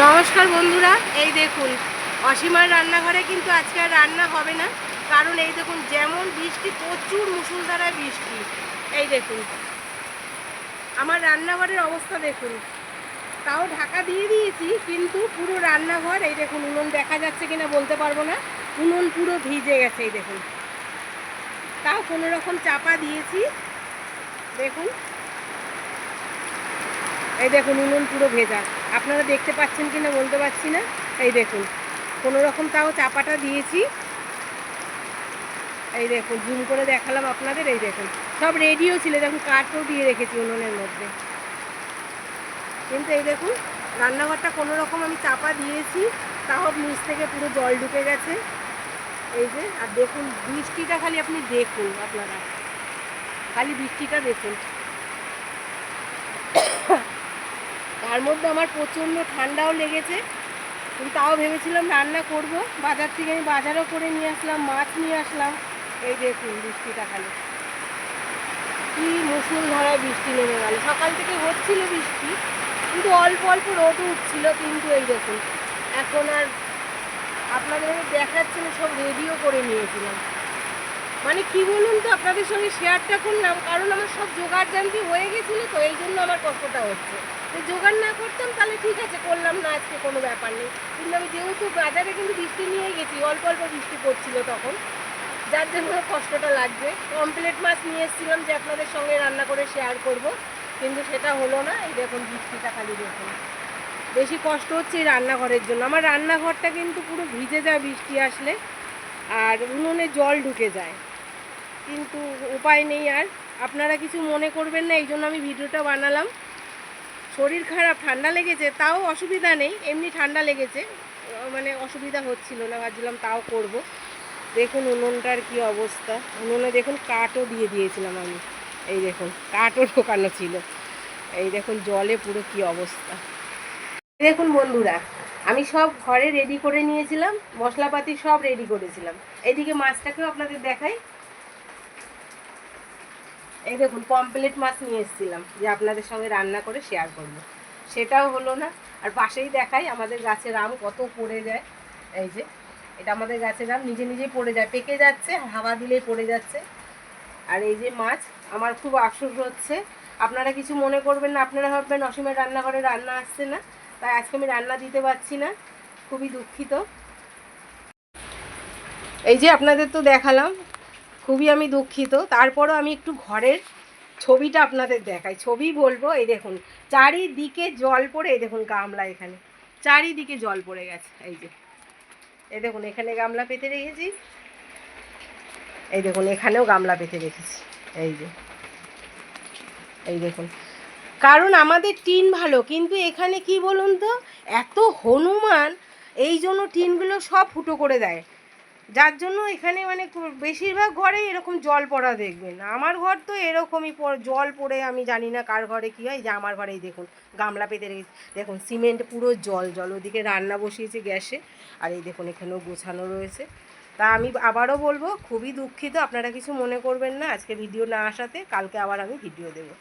নমস্কার বন্ধুরা, এই দেখুন, অসীমার রান্নাঘরে কিন্তু আজকে আর রান্না হবে না। কারণ এই দেখুন, যেমন বৃষ্টি, প্রচুর মুসুলধারায় বৃষ্টি। এই দেখুন, আমার রান্নাঘরের অবস্থা দেখুন। তাও ঢাকা দিয়ে দিয়েছি, কিন্তু পুরো রান্নাঘর, এই দেখুন, উনুন দেখা যাচ্ছে কিনা বলতে পারব না। উনুন পুরো ভিজে গেছে, এই দেখুন। তাও কোনো রকম চাপা দিয়েছি। দেখুন এই দেখুন, উনুন পুরো ভেজা। আপনারা দেখতে পাচ্ছেন কি না বলতে পারছি না। এই দেখুন, কোনো রকম তাও চাপাটা দিয়েছি। এই দেখুন, জুম করে দেখালাম আপনাদের, এই দেখুন। সব রেডিও ছিল, দেখুন, কাঠও দিয়ে রেখেছি উনুনের মধ্যে। কিন্তু এই দেখুন, রান্নাঘরটা কোনো রকম আমি চাপা দিয়েছি তাও নিচ থেকে পুরো জল ঢুকে গেছে। এই যে, আর দেখুন, বৃষ্টিটা খালি আপনি দেখুন আপনারা। খালি বৃষ্টিটা দেখুন। তার মধ্যে আমার প্রচণ্ড ঠান্ডাও লেগেছে। তাও ভেবেছিলাম রান্না করব। বাজার থেকে আমি বাজারও করে নিয়ে আসলাম, মাছ নিয়ে আসলাম। এই দেখুন বৃষ্টিটা খালি। কি মুসুল ধারায় বৃষ্টি নেমে গেল। সকাল থেকে হচ্ছিল বৃষ্টি, কিন্তু অল্প অল্প রোদ উঠছিল, কিন্তু এই দেখুন, এখন আর আপনাদের দেখাচ্ছি না, সব রেডিও করে নিয়েছিলাম। মানে কি বলুন তো, আপনাদের সঙ্গে শেয়ারটা করলাম, কারণ আমার সব জোগাড় জানতি হয়ে গেছিল তো, এই জন্য আমার কষ্টটা হচ্ছে। তো জোগাড় না করতাম, তাহলে ঠিক আছে, করলাম না, আজকে কোনো ব্যাপার নেই। কিন্তু আমি যেহেতু বাজারে কিন্তু বৃষ্টি নিয়ে গেছি, অল্প অল্প বৃষ্টি পড়ছিল তখন, যার জন্য কষ্টটা লাগবে। কমপ্লিট মাছ নিয়ে এসেছিলাম যে আপনাদের সঙ্গে রান্না করে শেয়ার করব, কিন্তু সেটা হলো না, এই দেখুন বৃষ্টিটা খালি দেখুন। বেশি কষ্ট হচ্ছে এই রান্নাঘরের জন্য। আমার রান্নাঘরটা কিন্তু পুরো ভিজে যায় বৃষ্টি আসলে, আর উনুনে জল ঢুকে যায়। কিন্তু উপায় নেই আর। আপনারা কিছু মনে করবেন না, এই জন্য আমি ভিডিওটা বানালাম। শরীর খারাপ, ঠান্ডা লেগেছে, তাও অসুবিধা নেই, এমনি ঠান্ডা লেগেছে। মানে অসুবিধা হচ্ছিল না, ভাবছিলাম তাও করব। দেখুন উনুনটার কি অবস্থা। উনুনে দেখুন কাঠও দিয়ে দিয়েছিলাম আমি। এই দেখুন, কাঠও ঢোকানো ছিল। এই দেখুন জলে পুরো কি অবস্থা। দেখুন বন্ধুরা, আমি সব ঘরে রেডি করে নিয়েছিলাম, মশলাপাতি সব রেডি করেছিলাম। এইদিকে মাছটাকেও আপনাদের দেখাই। এই দেখুন পমপ্লেট মাছ নিয়ে এসেছিলাম, যে আপনাদের সঙ্গে রান্না করে শেয়ার করব। সেটাও হলো না, আর পাশেই দেখাই আমাদের গাছের আম কত পড়ে যায়। এই যে, এটা আমাদের গাছের আম নিজে নিজেই পড়ে যায়, পেকে যাচ্ছে হাওয়া দিলেই পড়ে যাচ্ছে। আর এই যে মাছ, আমার খুব আফসোস হচ্ছে। আপনারা কিছু মনে করবেন না, আপনারা ভাববেন অসীমের রান্নাঘরে রান্না আসছে না, তাই আজকে আমি রান্না দিতে পারছি না, খুবই দুঃখিত। এই যে আপনাদের তো দেখালাম খুবই আমি দুঃখিত। তারপরও আমি একটু ঘরের ছবিটা আপনাদের দেখাই। ছবি বলব, এই দেখুন, চারিদিকে জল পড়ে, এই দেখুন গামলা এখানে। চারিদিকে জল পড়ে গেছে, এই যে। এই দেখুন, এখানে গামলা পেতে রেখেছি। এই দেখুন, এখানেও গামলা পেতে রেখেছি। এই যে। এই দেখুন। কারণ আমাদের টিন ভালো, কিন্তু এখানে কি বলুন তো, এত হনুমান, এই জন্য টিনগুলো সব ফুটো করে দেয়। যার জন্য এখানে মানে বেশিরভাগ ঘরে এরকম জল পড়া দেখবেন। আমার ঘর তো এরকমই জল পড়ে আমি জানি না কার ঘরে কী হয়, যে আমার ঘরেই দেখুন, গামলা পেতে রেখেছি দেখুন সিমেন্ট পুরো জল জল ওদিকে রান্না বসিয়েছে গ্যাসে, আর এই দেখুন এখানেও গোছানো রয়েছে। তা আমি আবারও বলব, খুবই দুঃখিত, আপনারা কিছু মনে করবেন না, আজকে ভিডিও না আসাতে, কালকে আবার আমি ভিডিও দেবো।